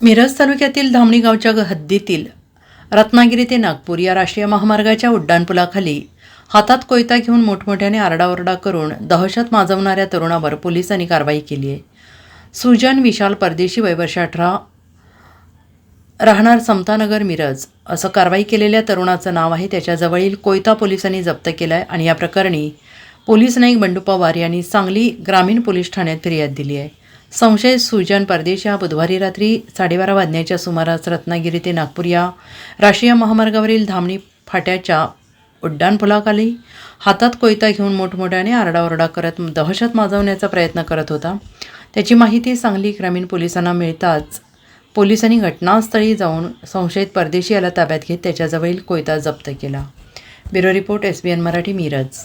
मिरज तालुक्यातील धामणी गावच्या हद्दीतील रत्नागिरी ते नागपूर या राष्ट्रीय महामार्गाच्या उड्डाणपुलाखाली हातात कोयता घेऊन मोठमोठ्याने आरडाओरडा करून दहशत माजवणाऱ्या तरुणावर पोलिसांनी कारवाई केली आहे. सुजन विशाल परदेशी वयवर्ष अठरा राहणार समतानगर मिरज असं कारवाई केलेल्या तरुणाचं नाव आहे. त्याच्याजवळील कोयता पोलिसांनी जप्त केला आहे आणि या प्रकरणी पोलीस नाईक बंडू पवार यांनी सांगली ग्रामीण पोलीस ठाण्यात फिर्याद दिली आहे. संशय सुजन परदेश हा बुधवारी रात्री साडेबारा वाजण्याच्या सुमारास रत्नागिरी ते नागपूर या राष्ट्रीय महामार्गावरील धामणी फाट्याच्या उड्डाणपुलाखाली हातात कोयता घेऊन मोठमोठ्याने आरडाओरडा करत दहशत माजवण्याचा प्रयत्न करत होता. त्याची माहिती सांगली ग्रामीण पोलिसांना मिळताच पोलिसांनी घटनास्थळी जाऊन संशयित परदेशी याला ताब्यात घेत त्याच्याजवळील कोयता जप्त केला. Bureau report S B N Marathi Miraj.